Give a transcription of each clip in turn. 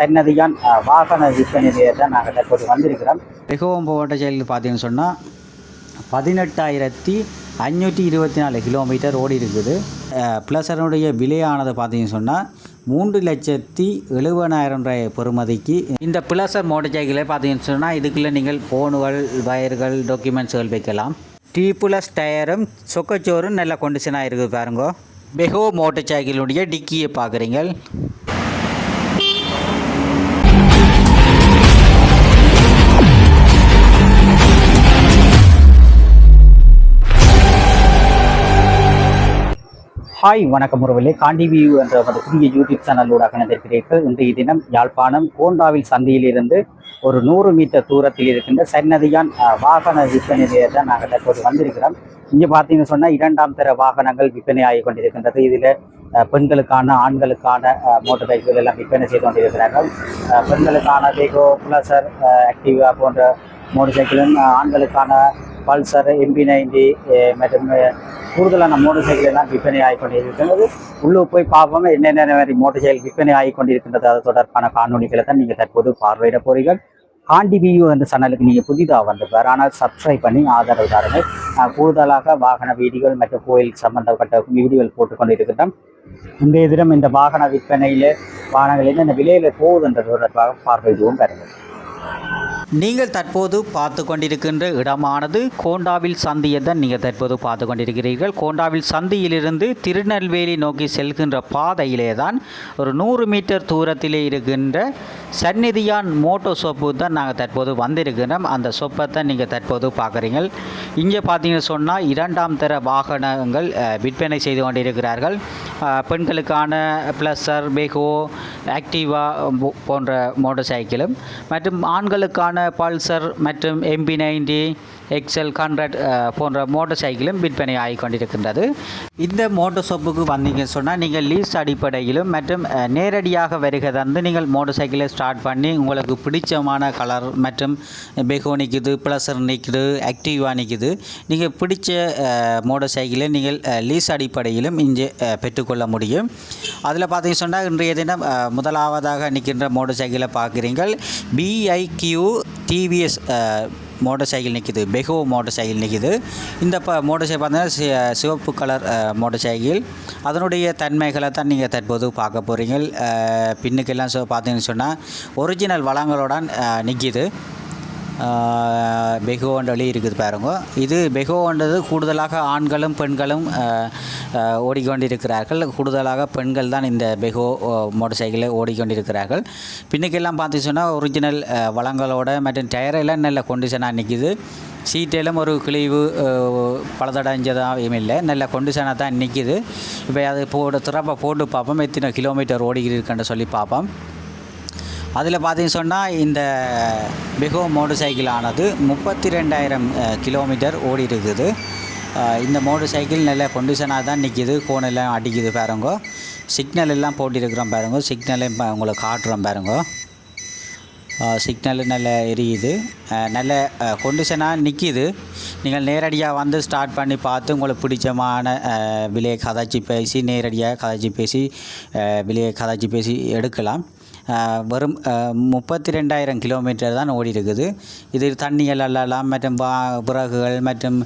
சன்னதியான் வாகன விற்பனை தான் நாங்கள் தற்போது வந்திருக்கிறோம். மிகவும் போட்ட செயலில் பார்த்தீங்கன்னு சொன்னால் பதினெட்டாயிரத்தி அஞ்சூற்றி இருபத்தி நாலு கிலோமீட்டர் ஓடி இருக்குது. ப்ளஸ் அதனுடைய விலையானது பார்த்தீங்கன்னு சொன்னால் மூன்று லட்சத்தி எழுபதாயிரம் ரூபாய் பெறுமதிக்கு இந்த பிளஸர் மோட்டர் சைக்கிளை பார்த்தீங்கன்னு சொன்னால் இதுக்குள்ளே நீங்கள் ஃபோனுகள் வயர்கள் டாக்குமெண்ட்ஸ்கள் வைக்கலாம். டீ ப்ளஸ் டயரும் சொக்கச்சோறும் நல்ல கண்டிஷனாக இருக்குது பாருங்க. பெஹோ மோட்டர் சைக்கிளுடைய டிக்கியை பார்க்குறீங்க ஹாய் வணக்கம் உறவிலே காண்டி வியூ என்ற ஒரு புதிய யூடியூப் சேனலூடாக இணைந்திருக்கிறீர்கள். இன்றைய தினம் யாழ்ப்பாணம் கோண்டாவில் சந்தையிலிருந்து ஒரு நூறு மீட்டர் தூரத்தில் இருக்கின்ற சன்னதியான் வாகன விற்பனை தான் நாங்கள் தற்போது வந்திருக்கிறோம். இங்கே பார்த்தீங்கன்னு சொன்னால் இரண்டாம் தர வாகனங்கள் விற்பனை ஆகி கொண்டிருக்கின்றது. இதில் பெண்களுக்கான ஆண்களுக்கான மோட்டர் பைக்குகள் எல்லாம் விற்பனை செய்து கொண்டிருக்கிறார்கள். பெண்களுக்கான வேகோ புலசர் ஆக்டிவா போன்ற மோட்டர் சைக்கிளும் ஆண்களுக்கான பல்சர் எம்பி நைன்டி மற்றும் கூடுதலான மோட்டார் சைக்கிள் எல்லாம் விற்பனை ஆகி கொண்டிருக்கின்றது உள்ளே போய் பார்ப்போம் என்னென்ன மாதிரி மோட்டர் சைக்கிள் விற்பனை ஆகி கொண்டிருக்கின்றது அது தொடர்பான காணொலிகளை தான் நீங்கள் தற்போது பார்வையிட போறீர்கள். காண்டி வியூ என்ற சேனலுக்கு நீங்கள் புதிதாக வந்திருப்பார். ஆனால் சப்ஸ்கிரைப் பண்ணி ஆதரவு தாருங்கள். கூடுதலாக வாகன வீடியோகள் மற்றும் கோயில் சம்பந்தப்பட்ட வீடியோகள் போட்டு கொண்டிருக்கிறோம் இன்றைய தினம் இந்த வாகன விற்பனையில் வாகனங்கள் என்னென்ன விலையில் போகுதுன்ற தொடர்பாக பார்வையிடுவோம். பாருங்கள் நீங்கள் தற்போது பார்த்து கொண்டிருக்கின்ற இடமானது கோண்டாவில் சந்தியை தான் நீங்கள் தற்போது பார்த்து கொண்டிருக்கிறீர்கள். கோண்டாவில் சந்தியிலிருந்து திருநெல்வேலி நோக்கி செல்கின்ற பாதையிலே தான் ஒரு நூறு மீட்டர் தூரத்திலே இருக்கின்ற சந்நிதியான் மோட்டோ சோப்பு தான் நாங்கள் தற்போது வந்திருக்கிறோம். அந்த சோப்பை தான் நீங்கள் தற்போது பார்க்குறீங்க இங்கே பார்த்தீங்கன்னு சொன்னால் இரண்டாம் தர வாகனங்கள் விற்பனை செய்து கொண்டிருக்கிறார்கள். பெண்களுக்கான ப்ளஸர் பெகோ ஆக்டிவா போ- போன்ற மோட்டார் சைக்கிளும் மற்றும் ஆண்களுக்கான பல்சர் மற்றும் எம்பி நைன்டி எக்ஸல் ஹண்ட்ரட் போன்ற மோட்டார் சைக்கிளும் விற்பனை ஆகி கொண்டிருக்கின்றது. இந்த மோட்டார் ஷாப்புக்கு வந்தீங்கன்னு சொன்னால் நீங்கள் லீஸ் அடிப்படையிலும் மற்றும் நேரடியாக வருகை தந்து நீங்கள் மோட்டார் சைக்கிளை ஸ்டார்ட் பண்ணி உங்களுக்கு பிடிச்சமான கலர் மற்றும் பெகோ நிற்குது ப்ளஸர் நிற்குது ஆக்டிவா நிற்குது நீங்கள் பிடிச்ச மோட்டர் சைக்கிளை நீங்கள் லீஸ் அடிப்படையிலும் இங்கே பெற்றுக்கொள்ள முடியும். அதில் பார்த்தீங்க சொன்னால் இன்றைய தினம் முதலாவதாக நிற்கின்ற மோட்டர் சைக்கிளை பார்க்குறீங்கள் பிஐக்யூ டிவிஎஸ் மோட்டர் சைக்கிள் நிற்கிது பெகோ மோட்டர் சைக்கிள் நிற்கிது இந்த ப மோட்டர் சைக்கிள் பார்த்தீங்கன்னா சி- சிவப்பு கலர் மோட்டர் சைக்கிள். அதனுடைய தன்மைகளை தான் நீங்கள் தற்போது பார்க்க போகிறீங்க பின்னுக்கெல்லாம் பார்த்தீங்கன்னு சொன்னால் ஒரிஜினல் வளங்களுடன் நிற்கிது பெகோண்டலி இருக்குது பாருங்க. இது பெகோன்றது கூடுதலாக ஆண்களும் பெண்களும் ஓடிக்கொண்டிருக்கிறார்கள். கூடுதலாக பெண்கள் தான் இந்த பெகோ மோட்டர் சைக்கிளை ஓடிக்கொண்டிருக்கிறார்கள். பின்னுக்கெல்லாம் பார்த்து சொன்னால் ஒரிஜினல் வளங்களோட மற்றும் டயரெல்லாம் நல்ல கொண்டிஷனாக நிற்கிது சீட்டெல்லாம் ஒரு கிழிவு பழுதடைஞ்சதாகவும் இல்லை. நல்ல கொண்டிஷனாக தான் நிற்கிது இப்போ அது போட்டு திறப்பை போட்டு பார்ப்போம். எத்தனை கிலோமீட்டர் ஓடிக்கிட்டு சொல்லி பார்ப்போம். அதில் பார்த்தீங்கன்னு சொன்னால் இந்த பிகோ மோட்டர் சைக்கிள் ஆனது முப்பத்தி ரெண்டாயிரம் கிலோமீட்டர் ஓடி இருக்குது. இந்த மோட்டர் சைக்கிள் நல்ல கொண்டிஷனாக தான் நிற்கிது கோனெல்லாம் அடிக்குது பாருங்க. சிக்னல் எல்லாம் போட்டிருக்கிறோம் பாருங்க. சிக்னலையும் உங்களுக்கு காட்டுறோம் பாருங்க. சிக்னல் நல்ல எரியுது. நல்ல கொண்டிஷனாக நிற்கிது நீங்கள் நேரடியாக வந்து ஸ்டார்ட் பண்ணி பார்த்து உங்களுக்கு பிடிச்சமான விலையை கதைச்சி பேசி நேரடியாக கதைச்சி பேசி விலையை கதைச்சி பேசி எடுக்கலாம். வெறும் முப்பத்தி ரெண்டாயிரம் கிலோமீட்டர் தான் ஓடி இருக்குது இது தண்ணிகள் எல்லாம் மற்றும் வா விறகுகள் மற்றும்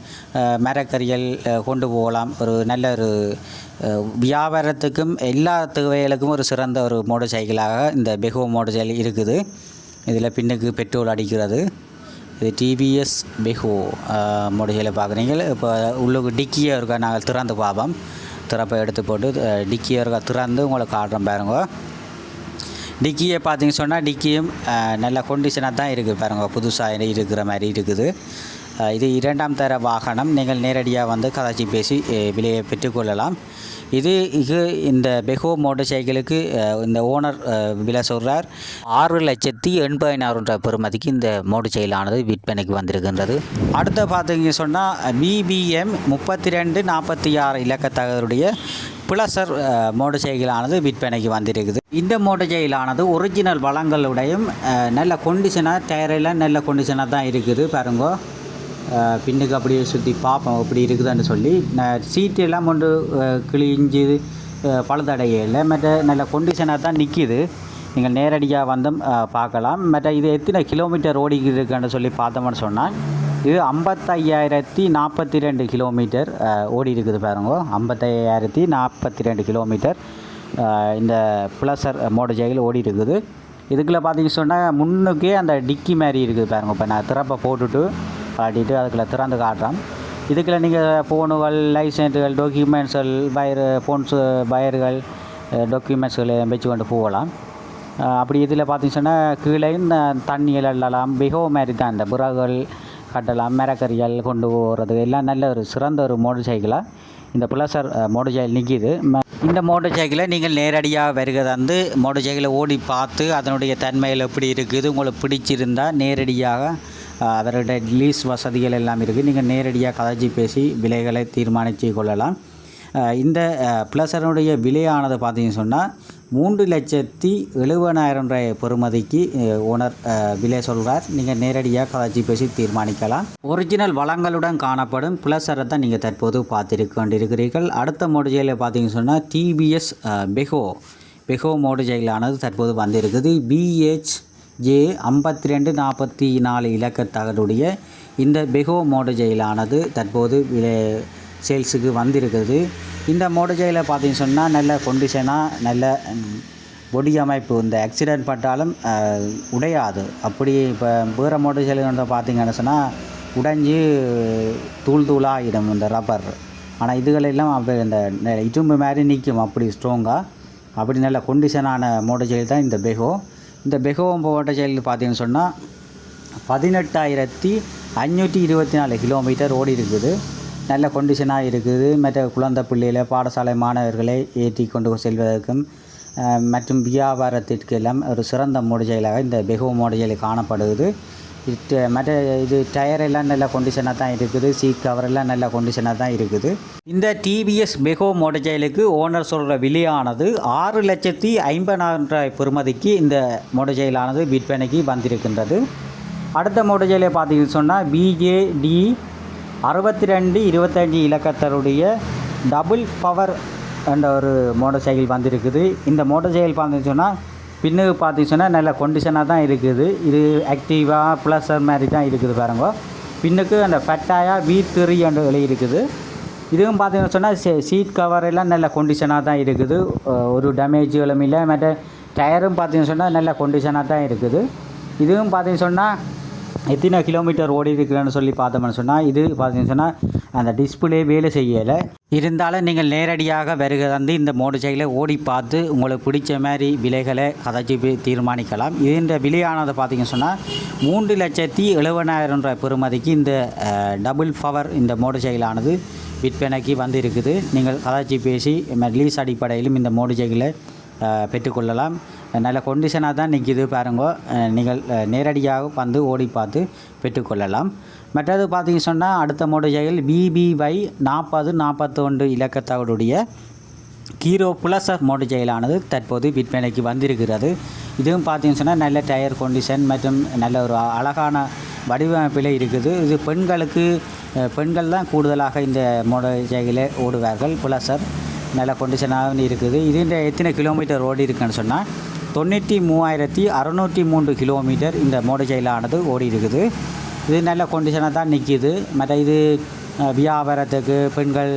மரக்கறிகள் கொண்டு போகலாம். ஒரு நல்ல ஒரு வியாபாரத்துக்கும் எல்லா தேவைகளுக்கும் ஒரு சிறந்த ஒரு மோட்டர் சைக்கிளாக இந்த பெகோ மோட்டர் சைக்கிள் இருக்குது. இதில் பின்னுக்கு பெட்ரோல் அடிக்கிறது. இது டிவிஎஸ் பெகோ மோட்டர் பார்க்குறீங்க இப்போ உள்ளுக்கு டிக்கியாக இருக்கா நாங்கள் திறந்து பார்ப்போம். திறப்பை எடுத்து போட்டு டிக்கியாக இருக்கா திறந்து உங்களுக்கு காட்டுறோம் பாருங்கள் டிக்கியை பார்த்திங்க சொன்னால் டிக்கியும் நல்ல கொண்டிஷனாக தான் இருக்குது பாருங்கள் புதுசாக இருக்கிற மாதிரி இருக்குது. இது இரண்டாம் தர வாகனம். நீங்கள் நேரடியாக வந்து கதாச்சி பேசி விலையை பெற்றுக்கொள்ளலாம் இது இது இந்த பெகோ மோட்டர் சைக்கிளுக்கு இந்த ஓனர் விலை சொல்கிறார் ஆறு லட்சத்தி எண்பதினாயிரம் ரூபாய் பெறுமதிக்கு இந்த மோட்டர் சைக்கிளானது விற்பனைக்கு வந்திருக்கின்றது. அடுத்த பார்த்தீங்க சொன்னால் பிபிஎம் முப்பத்தி ரெண்டு நாற்பத்தி ஆறு இலக்கத்தகருடைய பிளசர் மோட்டர் சைக்கிளானது விற்பனைக்கு வந்திருக்குது. இந்த மோட்டர் சைக்கிளானது ஒரிஜினல் வளங்களுடையும் நல்ல கொண்டிஷனாக டயரெல்லாம் நல்ல கொண்டிஷனாக தான் இருக்குது. பாருங்க. பின்னுக்கு அப்படியே சுற்றி பார்ப்போம் எப்படி இருக்குதுன்னு சொல்லி. சீட்டெல்லாம் கொண்டு கிழிஞ்சு பழுதடையில. மற்ற நல்ல கொண்டிஷனாக தான் நிற்கிது நீங்கள் நேரடியாக வந்தும் பார்க்கலாம். மற்ற இது எத்தனை கிலோமீட்டர் ஓடி இருக்குன்னு சொல்லி பார்த்தோம்னு சொன்னால் இது ஐம்பத்தையாயிரத்தி நாற்பத்தி ரெண்டு கிலோமீட்டர் ஓடி இருக்குது பாருங்க. ஐம்பத்தையாயிரத்தி நாற்பத்தி ரெண்டு கிலோமீட்டர் இந்த பிளஸர் மோட்டர் சைக்கிள் ஓடி இருக்குது. இதுக்குள்ள பார்த்தீங்கன்னு சொன்னால் முன்னுக்கே அந்த டிக்கி மாதிரி இருக்குது பாருங்க. இப்போ நான் திறப்பை போட்டுட்டு காட்டிட்டு அதுக்குள்ள திறந்து காட்டுறேன். இதுக்குள்ளே நீங்கள் ஃபோனுகள் லைசன்ஸுகள் டாக்குமெண்ட்ஸ்கள் வயர் ஃபோன்ஸு வயர்கள் டாக்குமெண்ட்ஸ்கள் வச்சு கொண்டு போகலாம். அப்படி இதில் பார்த்தீங்கன்னு சொன்னால் கீழே இந்த தண்ணிகள் எல்லாம் பிகோ மாதிரி தான் இந்த புறாகள் கட்டலாம் மரக்கறிகள் கொண்டு போகிறது எல்லாம் நல்ல ஒரு சிறந்த ஒரு மோட்டர் சைக்கிளாக இந்த பிளசர் மோட்டர் சைக்கிள் நிற்கிது இந்த மோட்டர் சைக்கிளை நீங்கள் நேரடியாக வருகிறது வந்து மோட்டர் சைக்கிளை ஓடி பார்த்து அதனுடைய தன்மைகள் எப்படி இருக்குது உங்களுக்கு பிடிச்சிருந்தால் நேரடியாக அதனுடைய லீஸ் வசதிகள் எல்லாம் இருக்குது. நீங்கள் நேரடியாக கதைச்சி பேசி விலைகளை தீர்மானித்து கொள்ளலாம். இந்த ப்ளஸரனுடைய விலையானது பார்த்தீங்கன்னு சொன்னால் மூன்று லட்சத்தி எழுபதாயிரம் ரூபாய் பெறுமதிக்கு ஓனர் விலை சொல்கிறார் நீங்கள் நேரடியாக கலாச்சி பேசி தீர்மானிக்கலாம். ஒரிஜினல் வளங்களுடன் காணப்படும் ப்ளஸரை தான் நீங்கள் தற்போது பார்த்துருக்க கொண்டிருக்கிறீர்கள் அடுத்த மோடஜையில் பார்த்தீங்கன்னு சொன்னால் டிபிஎஸ் பெஹோ பெஹோ மோடஜைலானது தற்போது வந்திருக்குது. பிஹெச் ஜே ஐம்பத்தி ரெண்டு நாற்பத்தி நாலு இலக்கத்தகருடைய இந்த பெகோ மோடஜைலானது தற்போது விலை சேல்ஸுக்கு வந்திருக்குது. இந்த மோடஜையில் பார்த்தீங்கன்னு சொன்னால் நல்ல கொண்டிஷனாக நல்ல பொடி அமைப்பு. இந்த ஆக்சிடென்ட் பட்டாலும் உடையாது. அப்படி இப்போ வேறு மோட்டர் வந்து பார்த்தீங்கன்னு சொன்னால் உடைஞ்சு தூள் தூளாகிடும் இந்த ரப்பர் ஆனால் இதுகளெல்லாம் அப்படி இந்த இட்டும்பு இரும்பு மாதிரி நிற்கும். அப்படி ஸ்ட்ராங்காக அப்படி நல்ல கொண்டிஷனான மோட்டர் தான் இந்த பெகோ இந்த பெகோ மோட்டர் செயலில் பார்த்தீங்கன்னு சொன்னால் பதினெட்டாயிரத்தி அஞ்சூற்றி இருபத்தி நாலு கிலோமீட்டர் ஓடி இருக்குது. நல்ல கொண்டிஷனாக இருக்குது. மற்ற குழந்தை பிள்ளைகளை பாடசாலை மாணவர்களை ஏற்றி கொண்டு செல்வதற்கும் மற்றும் வியாபாரத்திற்கெல்லாம் ஒரு சிறந்த மோடுஜைலாக இந்த பெகு மோடுஜைல் காணப்படுகிறது. இது மற்ற இது டயர் எல்லாம் நல்ல கொண்டிஷனாக தான் இருக்குது. சீட் கவர் எல்லாம் நல்ல கொண்டிஷனாக தான் இருக்குது. இந்த டிவிஎஸ் பெகோ மோடஜைலுக்கு ஓனர் சொல்கிற விலையானது ஆறு லட்சத்தி ஐம்பதாயிரம் ரூபாய் பெறுமதிக்கு இந்த மோடஜைலானது விற்பனைக்கு வந்திருக்கின்றது. அடுத்த மோடஜைலை பார்த்தீங்கன்னு சொன்னால் பிஜேடி அறுபத்தி ரெண்டு இருபத்தஞ்சி இலக்கத்தருடைய டபுள் பவர் என்ற ஒரு மோட்டார் சைக்கிள் வந்திருக்குது. இந்த மோட்டார் சைக்கிள் பார்த்தீங்கன்னு சொன்னால் பின்னுக்கு பார்த்தீங்கன்னு சொன்னால் நல்ல கொண்டிஷனாக தான் இருக்குது. இது ஆக்டிவாக ப்ளஸர் மாதிரி தான் இருக்குது பாருங்க. பின்னுக்கு அந்த ஃபெட்டாயா வி த்ரீ என்ற விலை இருக்குது. இதுவும் பார்த்தீங்கன்னு சொன்னால் சீட் கவர் எல்லாம் நல்ல கொண்டிஷனாக தான் இருக்குது. ஒரு டேமேஜ் இல்லை மற்ற டயரும் பார்த்தீங்கன்னு சொன்னால் நல்ல கொண்டிஷனாக தான் இருக்குது. இதுவும் பார்த்தீங்கன்னு சொன்னால் எத்தனை கிலோமீட்டர் ஓடி இருக்கிறேன்னு சொல்லி பார்த்தோம்னு சொன்னால் இது பார்த்தீங்கன்னு சொன்னால் அந்த டிஸ்பிளே வேலை செய்யலை. இருந்தாலும் நீங்கள் நேரடியாக வருகை வந்து இந்த மோட்டர் சைக்கிளை ஓடி பார்த்து உங்களுக்கு பிடிச்ச மாதிரி விலைகளை கதைச்சி தீர்மானிக்கலாம். இந்த விலையானது பார்த்தீங்கன்னு சொன்னால் மூன்று லட்சத்தி எழுபதாயிரம் பெறுமதிக்கு இந்த டபுள் பவர் இந்த மோட்டர் சைக்கிளானது விற்பனைக்கு வந்து இருக்குது நீங்கள் கதைச்சி பேசி லீஸ் அடிப்படையிலும் இந்த மோட்டர் சைக்கிளை பெற்றுக்கொள்ளலாம். நல்ல கொண்டிஷனாக தான் நிற்கிது பாருங்க. நீங்கள் நேரடியாக வந்து ஓடி பார்த்து பெற்றுக்கொள்ளலாம். மற்றது பார்த்தீங்க சொன்னால் அடுத்த மோட்டர் பிபிஒய் நாற்பது நாற்பத்தொன்று இலக்கத்தவருடைய ஹீரோ புலசர் மோட்டர் தற்போது விற்பனைக்கு வந்திருக்கிறது. இதுவும் பார்த்தீங்கன்னு சொன்னால் நல்ல டயர் கொண்டிஷன் மற்றும் நல்ல ஒரு அழகான வடிவமைப்பில் இருக்குது. இது பெண்களுக்கு பெண்கள் தான் கூடுதலாக இந்த மோட்டர் சைக்கிளை ஓடுவார்கள். புலசர் நல்ல கொண்டிஷனாக இருக்குது. இதுன்ற எத்தனை கிலோமீட்டர் ஓடி இருக்குன்னு சொன்னால் தொண்ணூற்றி மூவாயிரத்தி அறநூற்றி மூன்று கிலோமீட்டர் இந்த மோட்டர் சைக்கிளானது ஓடி இருக்குது இது நல்ல கொண்டிஷனாக தான் நிற்கிது மற்ற இது வியாபாரத்துக்கு பெண்கள்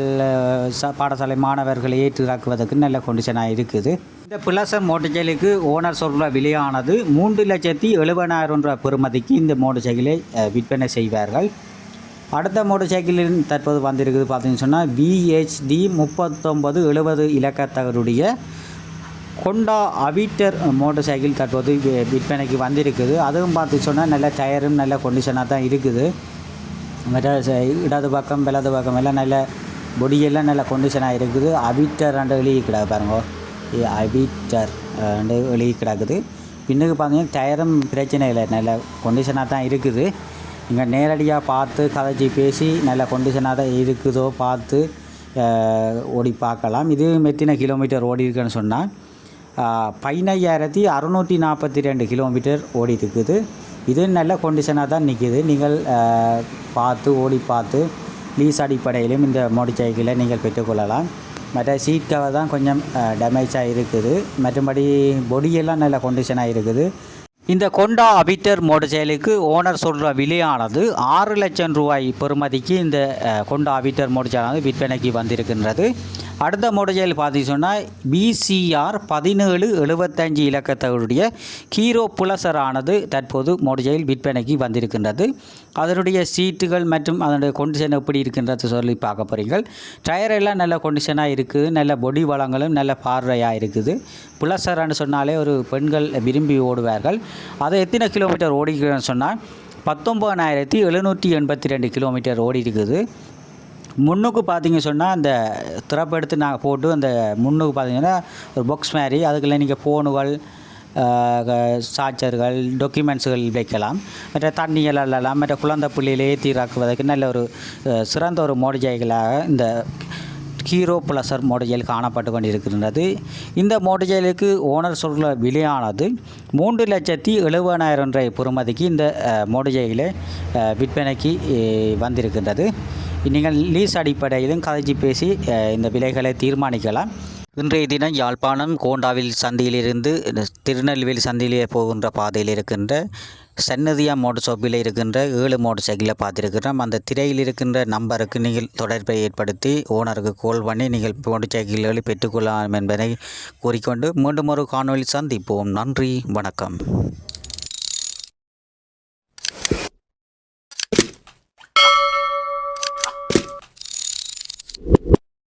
ச- பாடசாலை மாணவர்களை ஏற்றுதாக்குவதற்கு நல்ல கொண்டிஷனாக இருக்குது. இந்த பிளச மோட்டர் சைக்கிளுக்கு ஓனர் சொல்கிற விலையானது மூன்று லட்சத்தி எழுபதாயிரம் ரூபாய் பெறுமதிக்கு இந்த மோட்டர் சைக்கிளை விற்பனை செய்வார்கள். அடுத்த மோட்டர் சைக்கிளின் தற்போது வந்திருக்குது பார்த்தீங்கன்னு சொன்னால் பிஹெச்டி முப்பத்தொம்பது எழுபது இலக்கத்தகருடைய கொண்டா அவிட்டர் மோட்டார் சைக்கிள் தற்போது விற்பனைக்கு வந்திருக்குது. அதுவும் பார்த்து சொன்னால் நல்ல டயரும் நல்ல கொண்டிஷனாக தான் இருக்குது. மற்ற ச- இடது பக்கம் வலது பக்கம் எல்லாம் நல்ல பொடியெல்லாம் நல்ல கொண்டிஷனாக இருக்குது. அவிட்டர் ரெண்டு எழுதி கிடக்கு பாருங்க. அவிட்டர் ரெண்டு எழுதி கிடக்குது. பின்னுக்கு பார்த்தீங்கன்னா டயரும் பிரச்சனை இல்லை. நல்ல கொண்டிஷனாக தான் இருக்குது. இங்கே நேரடியாக பார்த்து கதைச்சி பேசி நல்ல கொண்டிஷனாக தான் இருக்குதோ பார்த்து ஓடி பார்க்கலாம். இது மெத்தின கிலோமீட்டர் ஓடி இருக்குன்னு சொன்னால் பதினையாயிரத்தி அறுநூற்றி நாற்பத்தி ரெண்டு கிலோமீட்டர் ஓடிட்டுருக்குது. இது நல்ல கொண்டிஷனாக தான் நிற்கிது நீங்கள் பார்த்து ஓடி பார்த்து லீஸ் அடிப்படையிலும் இந்த மோட்டர் சைக்கிளை நீங்கள் பெற்றுக்கொள்ளலாம். மற்ற சீட் கவர் தான் கொஞ்சம் டேமேஜாக இருக்குது. மற்றபடி பொடியெல்லாம் நல்ல கொண்டிஷனாக இருக்குது. இந்த கொண்டா அபிட்டர் மோட்டர் சைக்கிளுக்கு ஓனர் சொல்கிற விலையானது ஆறு லட்சம் ரூபாய் பெறுமதிக்கு இந்த கொண்டா அபிட்டர் மோட்டர் சைக்கிளானது விற்பனைக்கு வந்திருக்கின்றது. அடுத்த மோட்டர் பார்த்தீங்க சொன்னால் பிசிஆர் பதினேழு எழுபத்தஞ்சு இலக்கத்தோடைய கீரோ புலசரானது தற்போது மோட்டர் விற்பனைக்கு வந்திருக்கின்றது. அதனுடைய சீட்டுகள் மற்றும் அதனுடைய கொண்டிஷன் எப்படி இருக்கின்றது சொல்லி பார்க்க போகிறீங்கள் டயர் எல்லாம் நல்ல கொண்டிஷனாக இருக்குது நல்ல பொடி வளங்களும் நல்ல பார்வையாக இருக்குது. புலசரான்னு சொன்னாலே ஒரு பெண்கள் விரும்பி ஓடுவார்கள். அதை எத்தனை கிலோமீட்டர் ஓடிக்கிறேன்னு சொன்னால் பத்தொம்பதாயிரத்தி எழுநூற்றி எண்பத்தி ரெண்டு கிலோமீட்டர் ஓடி இருக்குது முன்னுக்கு பார்த்தீங்க சொன்னால் அந்த திறப்பு எடுத்து நாங்கள் போட்டு அந்த முன்னுக்கு பார்த்தீங்கன்னா ஒரு பாக்ஸ் மாதிரி அதுக்குள்ளே நீங்கள் ஃபோனுகள் சார்ஜர்கள் டாக்குமெண்ட்ஸுகள் வைக்கலாம். மற்ற தண்ணிகள் எல்லாம் மற்ற குழந்தை புள்ளியிலே தீராக்குவதற்கு நல்ல ஒரு சிறந்த ஒரு மோடிஜைகளாக இந்த ஹீரோ ப்ளஸர் மோடஜைல் காணப்பட்டு கொண்டிருக்கின்றது. இந்த மோடஜைலுக்கு ஓனர் சொல்கிற விலையானது மூன்று லட்சத்தி எழுபதாயிரம் ரூபாய் பொறுமதிக்கு இந்த மோடஜைகளை விற்பனைக்கு வந்திருக்கின்றது. நீங்கள் லீஸ் அடிப்படையிலும் கதைச்சி பேசி இந்த விலைகளை தீர்மானிக்கலாம். இன்றைய தினம் யாழ்ப்பாணம் கோண்டாவில் சந்தியிலிருந்து திருநெல்வேலி சந்தியிலே போகின்ற பாதையில் இருக்கின்ற சன்னதியா மோட்டர் ஷாப்பில் இருக்கின்ற ஏழு மோட்டர் சைக்கிளை பார்த்துருக்கிறோம். அந்த திரையில் இருக்கின்ற நம்பருக்கு நீங்கள் தொடர்பை ஏற்படுத்தி ஓனருக்கு கால் பண்ணி நீங்கள் மோட்டர் சைக்கிள்களை பெற்றுக்கொள்ளலாம் என்பதை கூறிக்கொண்டு மீண்டும் ஒரு காணொலி சந்திப்போம். நன்றி வணக்கம்.